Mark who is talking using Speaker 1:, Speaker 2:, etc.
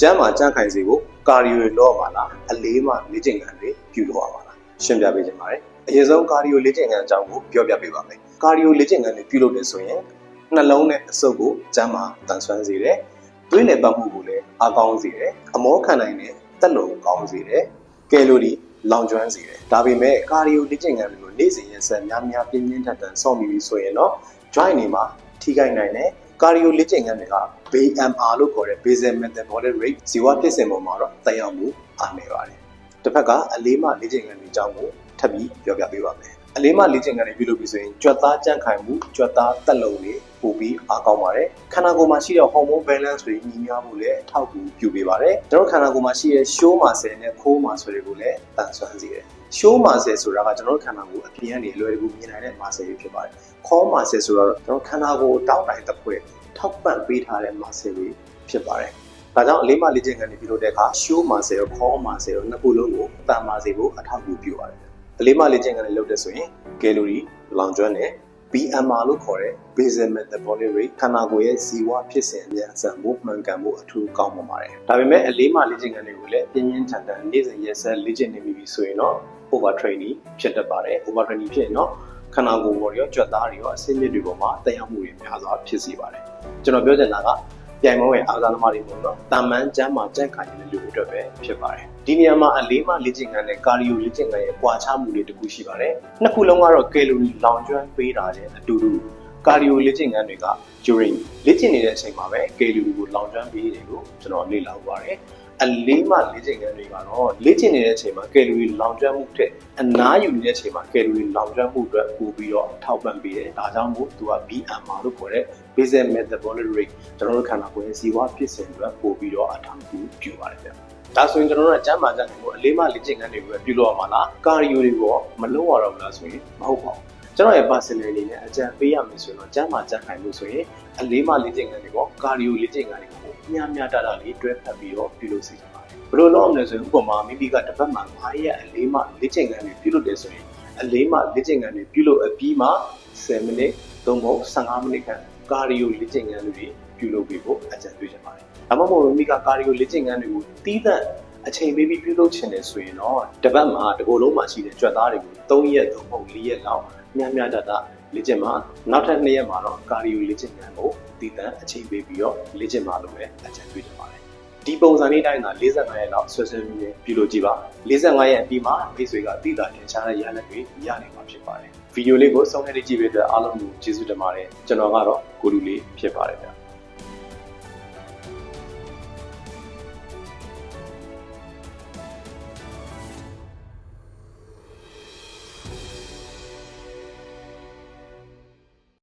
Speaker 1: ကျမ်းမှာကြမ်းခိုင်စီကိုကာဒီယိုတွေလောပါလားအလေးမှလေ့ကျင့်ခန်းတွေပြုလုပ်ရပါလားရှင်းပြပေးချင်ပါတယ်အရင်ဆုံးကာဒီယိုလေ့ကျင့်ခန်းအကြောင်းကိုပြောပြပေးပါမယ်ကာဒီယိုလေ့ကျင့်ခန်းတွေပြုလုပ်တယ်ဆိုရင်နှလုံးနဲ့အဆုပ်ကိုကျမ်းမှာတန်ဆွမ်းစေတယ်သွေးနယ်ပတ်မှုကိုလည်းအားကောင်းစေတယ်အမောခံနိုင်တဲ့တက်လုံကောင်းစေတယ်ကယ်လိုရီလောင်ကျွမ်းစေတယ်ဒါပေမဲ့ကာဒီယိုလေ့ကျင့်ခန်းတွေကိုနေ့စဉ်ရက်ဆက်များများပြင်းပြင်းထန်ထန်ဆော့မိပြီးဆိုရင်တော့ joint တွေမှာထိခိုက်နိုင်တယ် ကာဒီယိုလေ့ကျင့်ခန်းတွေက BMR လို့ခေါ်တဲ့ basal metabolic rate ဇီဝဖြစ်စဉ်ပေါ်မှာတော့တက်ရောက်မှုအားနည်းပါတယ်။တစ်ဖက်ကအလေးမလေ့ကျင့်ခန်းတွေအကြောင်းကိုထပ်ပြီးပြောပြပေးပါမယ်။ အလေးမလေ့ကျင့်ခန်းတွေပြုလုပ်ပြီးဆိုရင်ကြွက်သားကြန့်ခိုင်မှုကြွက်သားတက်လုံတွေပိုပြီးအားကောင်းပါတယ်။ခန္ဓာကိုယ်မှာရှိတဲ့ hormone balance တွေညီမျှမှုလည်းအထောက်အကူပြုပေးပါတယ်။ကျွန်တော်ခန္ဓာကိုယ်မှာရှိတဲ့ show muscle နဲ့ core muscle တွေကိုလည်းတန်ဆွမ်းစေတယ်။ show muscle ဆိုတာကကျွန်တော်ခန္ဓာကိုယ်အပြင်ကနေအလွယ်တကူမြင်နိုင်တဲ့ muscle တွေဖြစ်ပါတယ်။ core muscle ဆိုတော့ကျွန်တော်ခန္ဓာကိုယ်တောက်တိုင်းတစ်ဖွဲ့ထောက်ပံ့ပေးထားတဲ့ muscle တွေဖြစ်ပါတယ်။ဒါကြောင့်အလေးမလေးချင်းကနေပြုလုပ်တဲ့အခါ show muscle ရော core muscle ရောနှစ်ခုလုံးကိုတန်ပါစေဖို့အထောက်အကူပြုပါတယ်။ အလေးမလေးချင်းကနေလုပ်တဲ့ဆိုရင် calorie လောင်ကျွမ်းတဲ့ BMR လို့ခေါ်တဲ့ basal metabolic rate ခန္ဓာကိုယ်ရဲ့ဇီဝဖြစ်စဉ်အမြန်အဆန်မှုမှန်ကန်မှုအထူးကောင်းပါပါတယ်။ဒါပေမဲ့အလေးမလေ့ကျင့်ခန်းတွေကိုလည်းပြင်းပြင်းထန်ထန်နေ့စဉ်ရက်ဆက်လေ့ကျင့်နေပြီဆိုရင်တော့ over training ဖြစ်တတ်ပါတယ်။ over training ဖြစ်ရင်တော့ခန္ဓာကိုယ်ပေါ်ရောကြွက်သားတွေရောအဆင်းမြစ်တွေပေါ်မှာတက်ရောက်မှုတွေများစွာဖြစ်စေပါတယ်။ကျွန်တော်ပြောချင်တာက ပြိုင်မောရဲ့အားကစားသမားတွေပေါ့နော်။တာမန်ကျမ်းမှာကြက်ခိုင်တဲ့လူတွေအတွက်ပဲဖြစ်ပါတယ်။ဒီနေရာမှာအလေးမလေ့ကျင့်ခန်းနဲ့ကာဒီယိုလေ့ကျင့်ခန်းရဲ့ကွာခြားမှုတွေတခုရှိပါတယ်။နှစ်ခုလုံးကတော့ကယ်လိုရီလောင်ကျွမ်းပေးတာတဲ့အတူတူကာဒီယိုလေ့ကျင့်ခန်းတွေက during လေ့ကျင့်နေတဲ့အချိန်မှာပဲကယ်လိုရီကိုလောင်ကျွမ်းပေးတယ်လို့ကျွန်တော်လေ့လာပါတယ်။ အလေးမှလေ့ကျင့်ခန်းတွေကတော့လေ့ကျင့်နေတဲ့အချိန်မှာကယ်လိုရီလောင်ကျွမ်းမှုထက်အနားယူနေတဲ့အချိန်မှာကယ်လိုရီလောင်ကျွမ်းမှုအတွက်ပိုပြီးတော့ထောက်ပံ့ပေးတယ်။ဒါကြောင့်မို့သူက BMR လို့ခေါ်တဲ့ basal metabolic rate ကျွန်တော်တို့ခန္ဓာကိုယ်ရဲ့ဇီဝဖြစ်စဉ်အတွက်ပိုပြီးတော့အထောက်အကူပြုပါတယ်ဗျ။ဒါဆိုရင်ကျွန်တော်တို့ကကျမ်းမာကြတယ်ကိုအလေးမှလေ့ကျင့်ခန်းတွေကိုပဲပြုလုပ်ရမှာလားကာဒီယိုတွေကိုမလုပ်ရတော့ဘူးလားဆိုရင်မဟုတ်ပါဘူး ကျွန်တော်ရဲ့ personal အနေနဲ့အကြံပေးရမယ်ဆိုရင်တော့ကျမ်းမာကြခိုင်လို့ဆိုရင်အလေးမှလေ့ကျင့်ခန်းတွေပေါ့ကာဒီယိုလေ့ကျင့်ခန်းတွေကိုညံ့ညံ့တတလေးတွဲဖက်ပြီးတော့ပြုလုပ်စေချင်ပါတယ်ဘယ်လိုလုပ်အောင်လဲဆိုရင်ဥပမာမိမိကတစ်ပတ်မှာ9ရက်အလေးမှလေ့ကျင့်ခန်းတွေပြုလုပ်တယ်ဆိုရင်အလေးမှလေ့ကျင့်ခန်းတွေပြုလုပ်အပြီးမှ10မိနစ်သို့မဟုတ်15မိနစ်ခန့်ကာဒီယိုလေ့ကျင့်ခန်းတွေပြုလုပ်ပြီးဖို့အကြံပေးချင်ပါတယ်ဒါမှမဟုတ်မိမိကကာဒီယိုလေ့ကျင့်ခန်းတွေကိုတီးသန့်အချိန်ပေးပြီးပြုလုပ်ချင်တယ်ဆိုရင်တော့တစ်ပတ်မှာတစ်ကိုယ်လုံးမှာရှိတဲ့ကြွက်သားတွေကို3ရက်သို့မဟုတ်4ရက်လောက် များများတတလေ့ကျင့်မှာနောက်ထပ်2ရက်မှာတော့ကာဒီယိုလေ့ကျင့်ခန်းကိုတည်တံ့အချိန်ပေးပြီးတော့လေ့ကျင့်မှာလို့ပဲအကြံပြုချင်ပါတယ်ဒီပုံစံလေးတိုင်းက45ရက်လောက်ဆွဲဆွဲမြဲပြုလုပ်ကြည့်ပါ45ရက်အပြီးမှာမိတ်ဆွေကတည်တာထင်ရှားတဲ့ရလဒ်တွေရနိုင်မှာဖြစ်ပါတယ်ဗီဒီယိုလေးကိုဆုံးဖြတ်ကြည့်ပေးတဲ့အားလုံးကိုကျေးဇူးတင်ပါတယ်ကျွန်တော်ကတော့ကိုလူလေးဖြစ်ပါတယ်ဗျာ